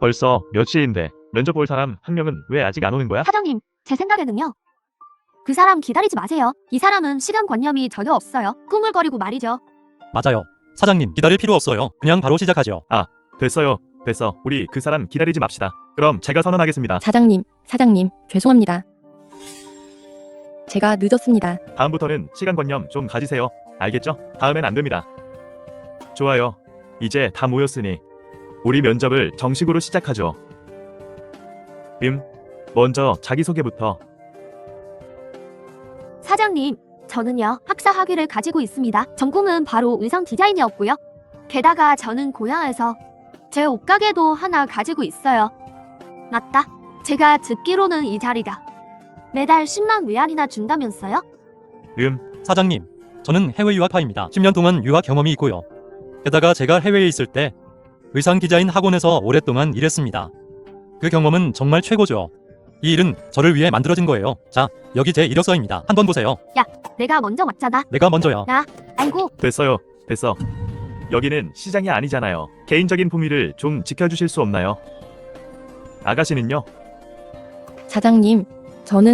벌써 몇 시인데 면접 볼 사람 한 명은 왜 아직 안 오는 거야? 사장님, 제 생각에는요. 그 사람 기다리지 마세요. 이 사람은 시간 관념이 전혀 없어요. 꾸물거리고 말이죠. 맞아요. 사장님, 기다릴 필요 없어요. 그냥 바로 시작하죠. 됐어요. 됐어. 우리 그 사람 기다리지 맙시다. 그럼 제가 선언하겠습니다. 사장님, 사장님, 죄송합니다. 제가 늦었습니다. 다음부터는 시간 관념 좀 가지세요. 알겠죠? 다음엔 안 됩니다. 좋아요. 이제 다 모였으니 우리 면접을 정식으로 시작하죠. 음, 먼저 자기소개부터. 사장님, 저는요, 학사 학위를 가지고 있습니다. 전공은 바로 의상 디자인이었고요. 게다가 저는 고향에서 제 옷가게도 하나 가지고 있어요. 맞다. 제가 듣기로는 이 자리가 매달 10만 위안이나 준다면서요? 음, 사장님, 저는 해외 유학파입니다. 10년 동안 유학 경험이 있고요. 게다가 제가 해외에 있을 때 의상 디자인 학원에서 오랫동안 일했습니다. 그 경험은 정말 최고죠. 이 일은 저를 위해 만들어진 거예요. 자, 여기 제 이력서입니다. 한번 보세요. 내가 먼저 왔잖아. 내가 먼저야. 아이고, 됐어요. 됐어. 여기는 시장이 아니잖아요. 개인적인 품위를 좀 지켜주실 수 없나요? 아가씨는요? 사장님,